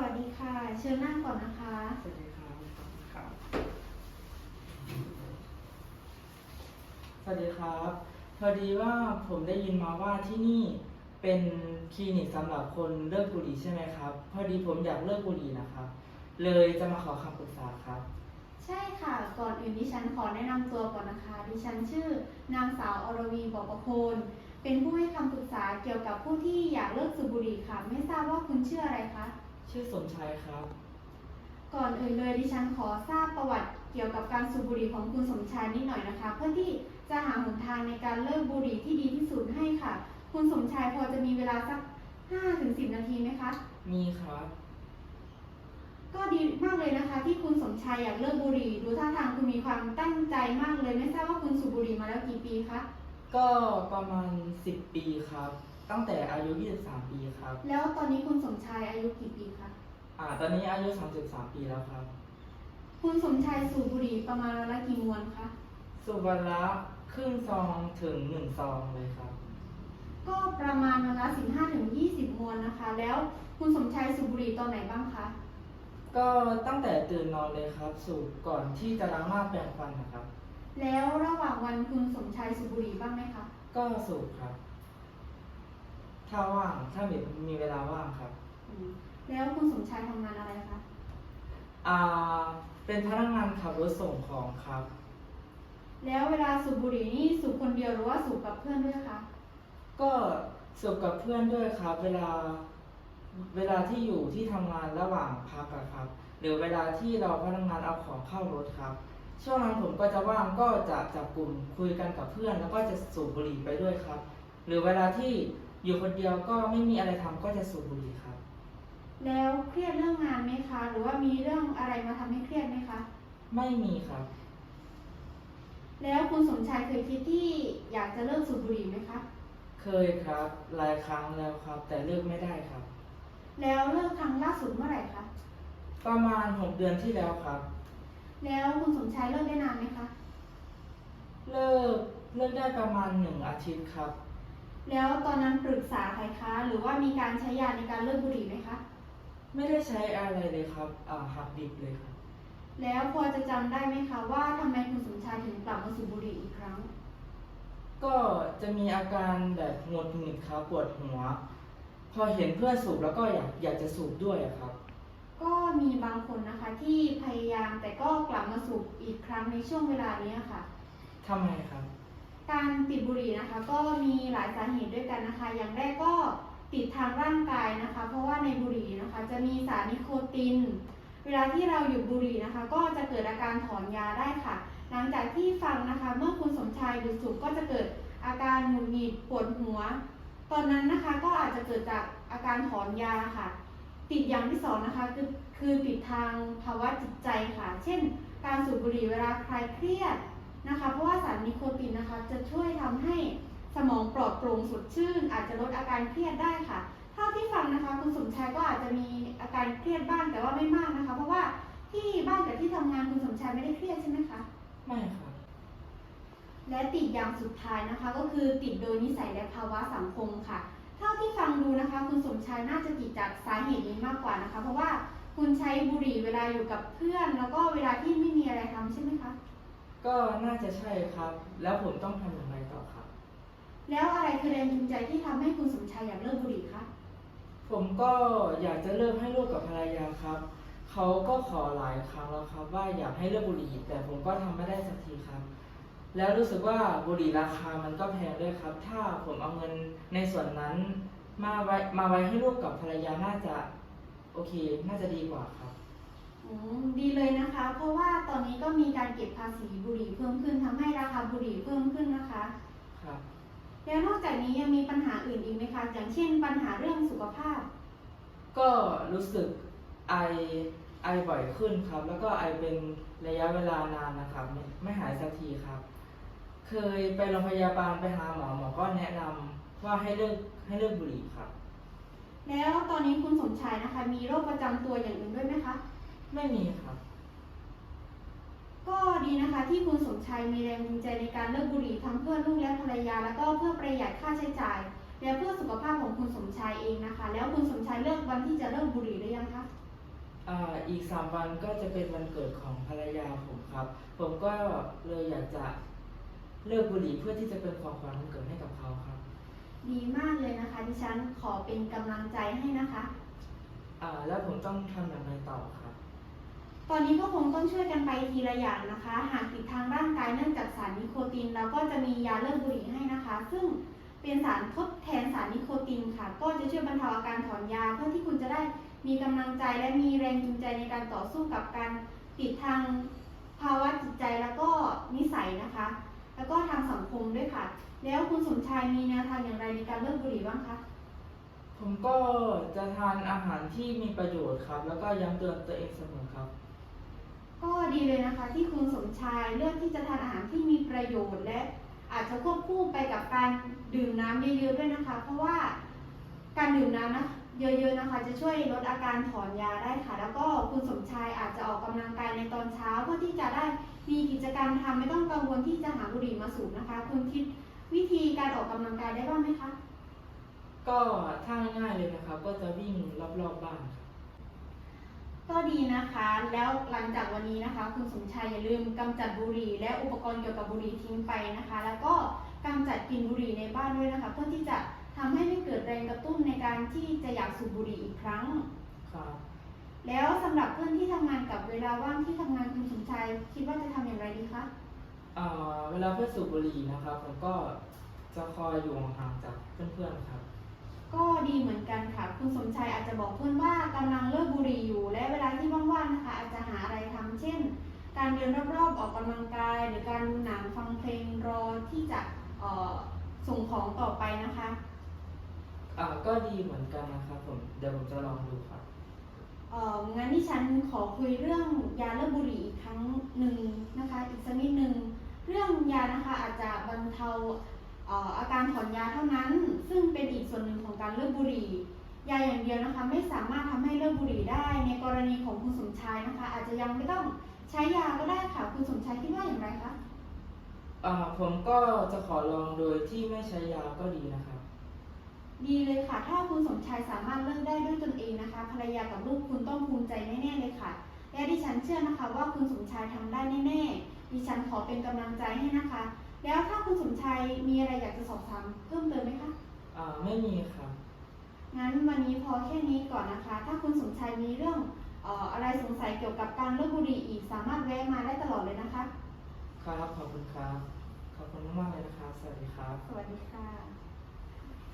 วัสดีค่ะ เชิญนั่งก่อนนะคะ สวัสดีครับครับสวัสดีครับ พอดีว่าผมได้ยินมาว่าที่นี่เป็นคลินิกสำหรับคนเลิกบุหรี่ใช่ไหมครับ พอดีผมอยากเลิกบุหรี่นะครับ เลยจะมาขอคำปรึกษาครับ ใช่ค่ะ ก่อนอื่นดิฉันขอแนะนำตัวก่อนนะคะ ดิฉันชื่อนางสาวอรวีบอกประโคนเป็นผู้ให้คำปรึกษาเกี่ยวกับผู้ที่อยากเลิกสูบบุหรี่ค่ะ ไม่ทราบว่าคุณชื่ออะไรคะ ชื่อสมชายครับ ก่อนอื่นเลยดิฉันขอทราบประวัติเกี่ยวกับการสูบบุหรี่ของคุณสมชายนิดหน่อยนะคะ เพื่อที่จะหาหนทางในการเลิกบุหรี่ที่ดีที่สุดให้ค่ะ คุณสมชายพอจะมีเวลาสัก5-10 นาทีไหมคะ มีครับ ก็ดีมากเลยนะคะ ที่คุณสมชายอยากเลิกบุหรี่ดูท่าทางคุณมีความตั้งใจมากเลยไม่ทราบว่าคุณสูบบุหรี่มาแล้วกี่ปีคะ ก็ประมาณ 10 ปีครับ ตั้งแต่อายุ 23 ปีครับ แล้วตอนนี้คุณสมชายอายุกี่ปีคะ อ่า ตอนนี้อายุ 33 ปีแล้วครับ คุณสมชายสูบบุหรี่ประมาณวันละกี่มวนคะสุวันละครึ่งซองถึง1ซองเลยครับ ก็ประมาณวันละ15ถึง20มวนนะคะ แล้วคุณสมชายสูบบุหรี่ตอนไหนบ้างคะ ก็ตั้งแต่ตื่นนอนเลยครับ สูบก่อนที่จะล้างหน้าแปรงฟันนะครับ แล้วระหว่างวันคุณสมชายสูบบุหรี่บ้างไหมคะ ก็สูบครับ ถ้าว่างถ้ามีมีเวลาว่างครับ อืมแล้วคุณสมชายทำงานอะไรคะอ่า เป็นพนักงานขับรถส่งของครับ แล้วเวลาสูบบุหรี่นี่สูบคนเดียวหรือว่าสูบกับเพื่อนด้วยคะก็สูบกับเพื่อนด้วยครับ เวลา เวลาที่อยู่ที่ทำงานระหว่างพักอะครับ หรือเวลาที่เราพนักงานเอาของเข้ารถครับ ช่วงนั้นผมก็จะว่างก็จะจับกลุ่มคุยกันกับเพื่อน แล้วก็จะสูบบุหรี่ไปด้วยครับ หรือเวลาที่ อยู่คนเดียวก็ไม่มีอะไรทำก็จะสูบบุหรี่ครับ แล้วเครียดเรื่องงานไหมคะ หรือว่ามีเรื่องอะไรมาทำให้เครียดไหมคะ ไม่มีครับ แล้วคุณสมชายเคยคิดที่อยากจะเลิกสูบบุหรี่ไหมคะ เคยครับหลายครั้งแล้วครับ แต่เลิกไม่ได้ครับ แล้วเลิกครั้งล่าสุดเมื่อไหร่คะ ประมาณหกเดือนที่แล้วครับ แล้วคุณสมชายเลิกได้นานไหมคะ เลิกเลิกได้ประมาณหนึ่งอาทิตย์ครับ แล้วตอนนั้นปรึกษาใครคะ หรือว่ามีการใช้ยาในการเลิกบุหรี่ไหมคะ ไม่ได้ใช้อะไรเลยครับอ่าหักดิบเลยครับ แล้วพอจะจำได้ไหมคะว่าทำไมคุณสมชายถึงกลับมาสูบบุหรี่อีกครั้ง ก็จะมีอาการแบบหงุดหงิดครับปวดหัว พอเห็นเพื่อนสูบแล้วก็อยากอยากจะสูบด้วยอะครับ ก็มีบางคนนะคะที่พยายามแต่ก็กลับมาสูบอีกครั้งในช่วงเวลานี้ค่ะ ทำไมครับ การติดบุหรี่นะคะ ก็มีหลายสาเหตุด้วยกันนะคะ อย่างแรกก็ติดทางร่างกายนะคะ เพราะว่าในบุหรี่นะคะ จะมีสารนิโคติน เวลาที่เราหยุดบุหรี่นะคะ ก็จะเกิดอาการถอนยาได้ค่ะ หลังจากที่ฟังนะคะ เมื่อคุณสมชายดูดสูบก็จะเกิดอาการหงุดหงิดปวดหัว ตอนนั้นนะคะก็อาจจะเกิดจากอาการถอนยาค่ะ ติดอย่างที่สองนะคะคือคือติดทางภาวะจิตใจค่ะ เช่น การสูบบุหรี่เวลาใครเครียด นะคะ เพราะว่าสารนิโคตินนะคะจะช่วยทำให้สมองปลอดโปร่งสดชื่น อาจจะลดอาการเครียดได้ค่ะ เท่าที่ฟังนะคะ คุณสมชายก็อาจจะมีอาการเครียดบ้างแต่ว่าไม่มากนะคะ เพราะว่าที่บ้านกับที่ทำงานคุณสมชายไม่ได้เครียดใช่ไหมคะ ไม่ครับและติดอย่างสุดท้ายนะคะ ก็คือติดโดยนิสัยและภาวะสังคมค่ะ เท่าที่ฟังดูนะคะ คุณสมชายน่าจะติดจากสาเหตุนี้มากกว่านะคะ เพราะว่าคุณใช้บุหรี่เวลาอยู่กับเพื่อน แล้วก็เวลาที่ไม่มีอะไรทำใช่ไหมคะ ก็น่าจะใช่ครับ แล้วผมต้องทำอย่างไรต่อครับ แล้วอะไรคือแรงจูงใจที่ทำให้คุณสมชายอยากเลิกบุหรี่คะ ผมก็อยากจะเลิกให้ลูกกับภรรยาครับ เขาก็ขอหลายครั้งแล้วครับ ว่าอยากให้เลิกบุหรี่ แต่ผมก็ทำไม่ได้สักทีครับ แล้วรู้สึกว่าบุหรี่ราคามันก็แพงด้วยครับ ถ้าผมเอาเงินในส่วนนั้น มาไว้มาไว้ให้ลูกกับภรรยาน่าจะ โอเค น่าจะดีกว่าครับ อืมดีเลยนะคะ เพราะว่าตอนนี้ก็มีการเก็บภาษีบุหรี่เพิ่มขึ้นทำให้ราคาบุหรี่เพิ่มขึ้นนะคะ ครับ แล้วนอกจากนี้ยังมีปัญหาอื่นอีกไหมคะ อย่างเช่น ปัญหาเรื่องสุขภาพ ก็รู้สึกไอไอบ่อยขึ้นครับ แล้วก็ไอเป็นระยะเวลานานนะครับ ไม่ไม่หายสักทีครับ เคยไปโรงพยาบาลไปหาหมอหมอก็แนะนำว่าให้เลิกให้เลิกบุหรี่ครับ แล้วตอนนี้คุณสมชายนะคะ มีโรคประจำตัวอย่างอื่นด้วยไหมคะ ไม่มีครับ ก็ดีนะคะที่คุณสมชายมีแรงจูงใจในการเลิกบุหรี่ทั้งเพื่อลูกและภรรยา แล้วก็เพื่อประหยัดค่าใช้จ่าย และเพื่อสุขภาพของคุณสมชายเองนะคะ แล้วคุณสมชายเลือกวันที่จะเลิกบุหรี่หรือยังคะกอ่าอีกสามวันก็จะเป็นวันเกิดของภรรยาผมครับ ผมก็เลยอยากจะเลิกบุหรี่เพื่อที่จะเป็นของขวัญวันเกิดให้กับเขาครับ ดีมากเลยนะคะ ดิฉันขอเป็นกำลังใจให้นะคะ อ่าแล้วผมต้องทำอย่างไรต่อครับ ตอนนี้ก็คงต้องช่วยกันไปทีละอย่างนะคะ หากติดทางร่างกายเนื่องจากสารนิโคตินเราก็จะมียาเลิกบุหรี่ให้นะคะ ซึ่งเป็นสารทดแทนสารนิโคตินค่ะ ก็จะช่วยบรรเทาอาการถอนยาเพื่อที่คุณจะได้มีกำลังใจและมีแรงจูงใจในการต่อสู้กับการติดทางภาวะจิตใจแล้วก็นิสัยนะคะ แล้วก็ทางสังคมด้วยค่ะ แล้วคุณสมชายมีแนวทางอย่างไรในการเลิกบุหรี่บ้างคะผมก็จะทานอาหารที่มีประโยชน์ครับ แล้วก็ย้ำเตือนตัวเองเสมอครับ ก็ดีเลยนะคะที่คุณสมชายเลือกที่จะทานอาหารที่มีประโยชน์ และอาจจะควบคู่ไปกับการดื่มน้ำเยอะๆด้วยนะคะ เพราะว่าการดื่มน้ำนะเยอะๆนะคะ จะช่วยลดอาการถอนยาได้ค่ะ แล้วก็คุณสมชายอาจจะออกกำลังกายในตอนเช้าเพื่อที่จะได้มีกิจกรรมทำไม่ต้องกังวลที่จะหาบุหรี่มาสูบนะคะ คุณคิดวิธีการออกกำลังกายได้บ้างไหมคะ ก็ถ้าง่ายเลยนะครับก็จะวิ่งรอบๆบ้านครับ ก็ดีนะคะ แล้วหลังจากวันนี้นะคะ คุณสมชายอย่าลืมกำจัดบุหรี่ และอุปกรณ์เกี่ยวกับบุหรี่ทิ้งไปนะคะ แล้วก็กำจัดกลิ่นบุหรี่ในบ้านด้วยนะคะ เพื่อที่จะทำให้ไม่เกิดแรงกระตุ้นในการที่จะอยากสูบบุหรี่อีกครั้งครับแล้วสำหรับเพื่อนที่ทำงานกับเวลาว่างที่ทำงานคุณสมชายคิดว่าจะทำอย่างไรดีคะอ่าเวลาเพื่อนสูบบุหรี่นะครับผมก็จะคอยอยู่ห่างๆจากเพื่อนๆครับก็ดีเหมื อนกันค่ะ คุณสมชายอาจจะบอกเพื่อนว่ากำลังเลิกบุหรี่อยู่ และเวลาที่ว่างๆนะคะ อาจจะหาอะไรทำเช่น การเดินรอบๆ ออกกำลังกาย หรือการดูหนังฟังเพลงรอที่จะเอ่อส่งของต่อไปนะคะอ่าก็ดีเหมือนกันนะครับผมเดี๋ยวผมจะลองดูครับเอ่องั้นที่ฉันขอคุยเรื่องยาเลิกบุหรี่อีกครั้งหนึ่งนะคะ อีกสักนิดหนึ่งเรื่องยานะคะอาจจะบรรเทาเอ่ออาการถอนยาเท่านั้น ซึ่งเป็นอีกส่วนหนึ่งของการเลิกบุหรี่ ยาอย่างเดียวนะคะไม่สามารถทำให้เลิกบุหรี่ได้ ในกรณีของคุณสมชายนะคะ อาจจะยังไม่ต้องใช้ยาก็ได้ค่ะคุณสมชายคิดว่าอย่างไรคะอ่าผมก็จะขอลองโดยที่ไม่ใช้ยาก็ดีนะครับดีเลยค่ะ ถ้าคุณสมชายสามารถเลิกได้ด้วยตนเองนะคะ ภรรยากับลูกคุณต้องภูมิใจแน่ๆเลยค่ะ และดิฉันเชื่อนะคะว่าคุณสมชายทำได้แน่ๆดิฉันขอเป็นกำลังใจให้นะคะ แล้วถ้าคุณสมชายมีอะไรอยากจะสอบถามเพิ่มเติมไหมคะ อ่าไม่มีครับ งั้นวันนี้พอแค่นี้ก่อนนะคะ ถ้าคุณสมชายมีเรื่องเอ่ออะไรสงสัยเกี่ยวกับการเลิกบุหรี่อีกสามารถแวะมาได้ตลอดเลยนะคะ ครับ ขอบคุณครับ ขอบคุณมากๆเลยนะครับ สวัสดีครับ สวัสดีค่ะ